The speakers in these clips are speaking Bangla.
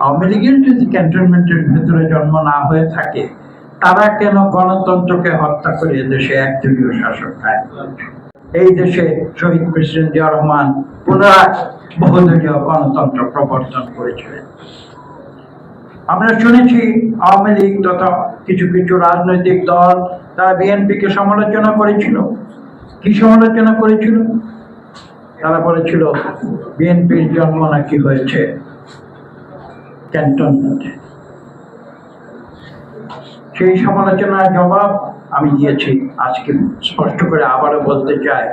আওয়ামী লীগের যদি ক্যান্টনমেন্টের ভেতরে জন্ম না হয়ে থাকে, তারা কেন গণতন্ত্রকে হত্যা করে একদলীয় শাসক এই দেশে শহীদ প্রেসিডেন্ট জিয়া রহমান পুনরায় বহুদলীয় গণতন্ত্র প্রবর্তন করেছিলেন। আমরা শুনেছি আওয়ামী লীগ তথা কিছু কিছু রাজনৈতিক দল তারা বিএনপিকে সমালোচনা করেছিল। কি সমালোচনা করেছিল? তারা বলেছিল, বিএনপির জন্ম নাকি হয়েছে ক্যান্টনমেন্টে সেই সমালোচনার জবাব আমি দিয়েছি। আজকে স্পষ্ট করে আবারও বলতে চাই,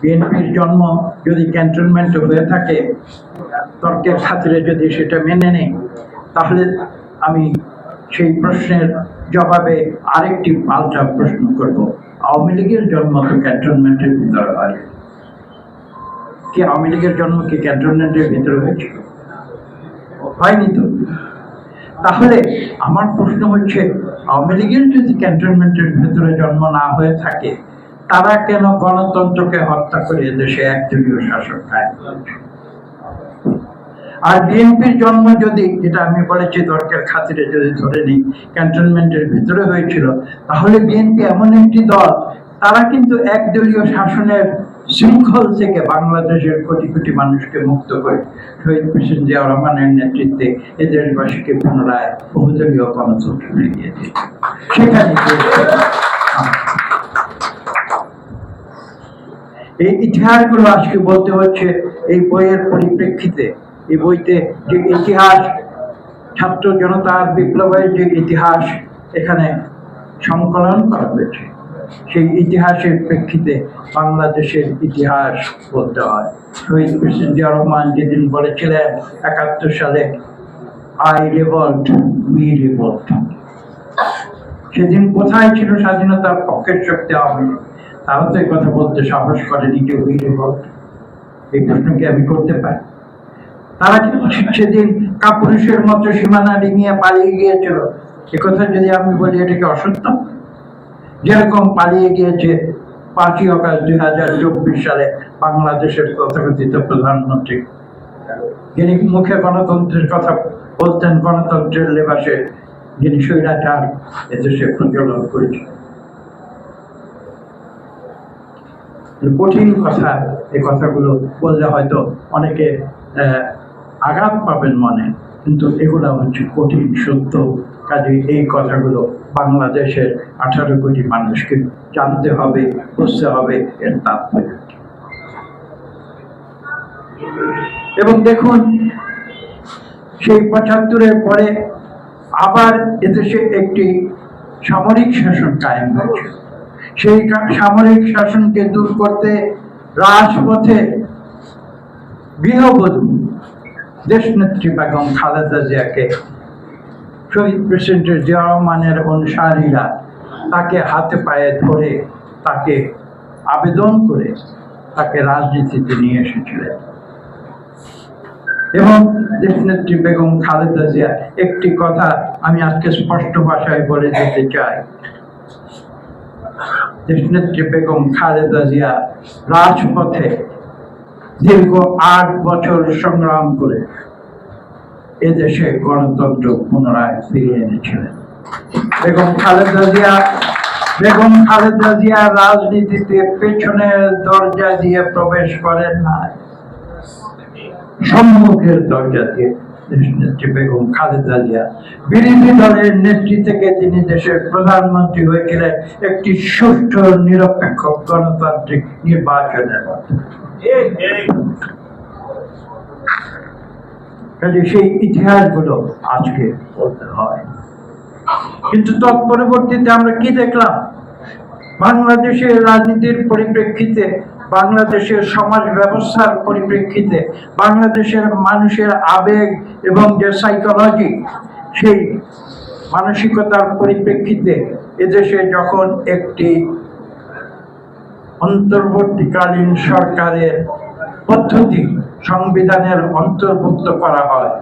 বিএনপির জন্ম যদি ক্যান্টনমেন্ট হয়ে থাকে, তর্কের খাতিরে যদি সেটা মেনে নেই, তাহলে আমি সেই প্রশ্নের জবাবে আরেকটি পাল্টা প্রশ্ন করব। আওয়ামী লীগের জন্ম তো ক্যান্টনমেন্টের ভিতরে হয়। কি আওয়ামী লীগের জন্ম কি ক্যান্টনমেন্টের ভিতরে হয়েছিল? হয়নি তো? তাহলে আমার প্রশ্ন হচ্ছে, আওয়ামী লীগের যদি ক্যান্টনমেন্টের ভেতরে জন্ম না হয়ে থাকে, তারা কেন গণতন্ত্রকে হত্যা করে দেশে একদলীয় শাসক কায়েম আর বিএনপির জন্ম যদি, যেটা আমি বলেছি দরকার খাতিরে যদি ধরে নিই ক্যান্টনমেন্টের ভিতরে হয়েছিল, তাহলে বিএনপি এমন একটি দল তারা কিন্তু একদলীয় শাসনের শৃঙ্খল থেকে বাংলাদেশের কোটি কোটি মানুষকে মুক্ত করে শহীদ প্রেসিডেন্ট জিয়া রহমানের নেতৃত্বে এ দেশবাসীকে পুনরায় বহুদলীয় গণতন্ত্র ফিরিয়ে দিয়েছে। সেখানে এই ইতিহাসগুলো আজকে বলতে হচ্ছে, এই বইয়ের পরিপ্রেক্ষিতে, এই বইতে যে ইতিহাস, ছাত্র জনতার বিপ্লবের যে ইতিহাস, এখানে সংকলন করা হয়েছে। সেই ইতিহাসের প্রেক্ষিতে বাংলাদেশের ইতিহাস বলতে হয়। শহীদ প্রেসিডেন্ট রহমান যেদিন বলেছিলেন, একাত্তর সালে আই রেভল্ট, উই রেভল্ট। সেদিন কোথায় ছিল স্বাধীনতার পক্ষের শক্তি আওয়ামী তারা তো এই কথা বলতে সাহস করেনি যে উই রেভল্ট। এই প্রশ্নকে আমি করতে পারি? তারা কিন্তু সেদিন কাপুরুষের মতো সীমানা ডিঙিয়ে পালিয়ে গিয়েছিল? কথা যদি আমি বলি এটাকে অসত্য? যেরকম পালিয়ে গিয়েছে পাঁচই অগাস্ট দুই হাজার চব্বিশ সালে বাংলাদেশের তথাকথিত প্রধানমন্ত্রী। যিনি মুখে গণতন্ত্রের কথা বলতেন, গণতন্ত্রের লেবাসে যিনি স্বৈরাচার এদেশে প্রচলন করেছেন। কঠিন কথা, এই কথাগুলো বললে হয়তো অনেকে আঘাত পাবেন মনে, কিন্তু এগুলা হচ্ছে কঠিন সত্য। কাজে এই কথাগুলো বাংলাদেশের আঠারো কোটি মানুষকে জানতে হবে, বুঝতে হবে, এর তাৎপর্য এবং দেখুন, সেই পঁচাত্তরের পরে আবার এদেশে একটি সামরিক শাসন কায়েম হয়েছে। সেই সামরিক শাসনকে দূর করতে রাজপথে গৃহবধূ দেশনেত্রী বেগম খালেদা জিয়াকে শহীদ প্রেসিডেন্টের জিয়া রহমানের অনুসারীরা তাকে হাতে পায়ে ধরে তাকে আবেদন করে তাকে রাজনীতিতে নিয়ে এসেছিলেন। এবং দেশনেত্রী বেগম খালেদা জিয়া, একটি কথা আমি আজকে স্পষ্ট ভাষায় বলে দিতে চাই। দেশনেত্রী বেগম খালেদা জিয়া রাজপথে দীর্ঘ আট বছর সংগ্রাম করে এদেশে গণতন্ত্র পুনরায় ফিরিয়ে এনেছিলেন। বেগম খালেদা জিয়া, বেগম খালেদা জিয়া রাজনীতিতে পেছনের দরজা দিয়ে প্রবেশ করেন না সম্মুখের দরজা দিয়ে খালেদা জিয়া বিরোধী দলের তিনি দেশের প্রধানমন্ত্রী হয়েছিলেন একটি সুষ্ঠু, নিরপেক্ষ গণতান্ত্রিক নির্বাচনের মাধ্যমে। সেই ইতিহাসগুলো আজকে বলতে হয়। কিন্তু তৎপরবর্তীতে আমরা কি দেখলাম? বাংলাদেশের রাজনীতির পরিপ্রেক্ষিতে বাংলাদেশের সমাজ ব্যবস্থার পরিপ্রেক্ষিতে বাংলাদেশের মানুষের আবেগ এবং যে সাইকোলজি সেই মানসিকতার পরিপ্রেক্ষিতে এদেশে যখন একটি অন্তর্বর্তীকালীন সরকারের পদ্ধতি, সংবিধানের অন্তর্ভুক্ত করা হয়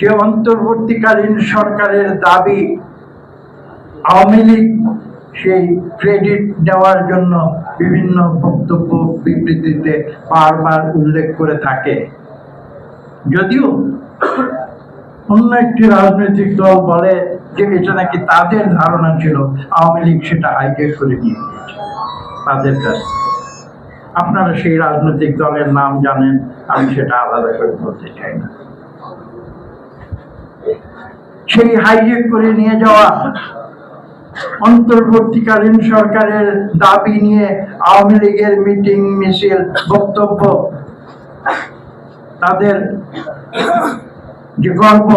যে অন্তর্বর্তীকালীন সরকারের দাবি আওয়ামী লীগ সেই ক্রেডিট দেওয়ার জন্য বিভিন্ন বক্তব্য বিবৃতিতে বারবার উল্লেখ করে থাকে। যদিও অন্য একটি রাজনৈতিক দল বলে যে এটা নাকি তাদের ধারণা ছিল, আওয়ামী লীগ সেটা হাইজেক করে নিয়ে গিয়েছে। তাদের কাছে আপনারা সেই রাজনৈতিক দলের নাম জানেন, আমি সেটা আলাদা করে বলতে চাই না। সেই হাইজেক করে নিয়ে যাওয়া অন্তর্বর্তীকালীন সরকারের দাবি নিয়ে আওয়ামী লীগের মিটিং মিছিল বক্তব্য, তাদের যে গল্প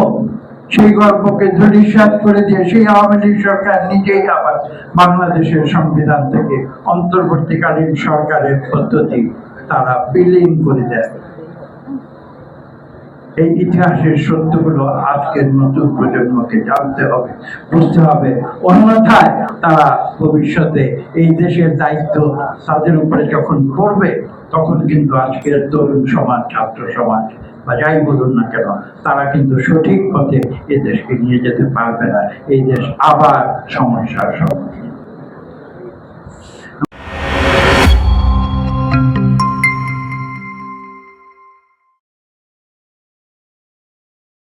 সেই গল্পকে ধূলিসাৎ করে দিয়ে সেই আওয়ামী লীগ সরকার নিজেই আবার বাংলাদেশের সংবিধান থেকে অন্তর্বর্তীকালীন সরকারের পদ্ধতি তারা বিলীন করে দেয়। এই ইতিহাসের সত্যগুলো আজকের নতুন প্রজন্মকে জানতে হবে, বুঝতে হবে। অন্যথায় তারা ভবিষ্যতে এই দেশের দায়িত্ব তাদের উপরে যখন পড়বে, তখন কিন্তু আজকের তরুণ সমাজ, ছাত্র সমাজ, বা যাই বলুন না কেন, তারা কিন্তু সঠিক পথে এই দেশকে নিয়ে যেতে পারবে না। এই দেশ আবার সমস্যার সম্মুখীন।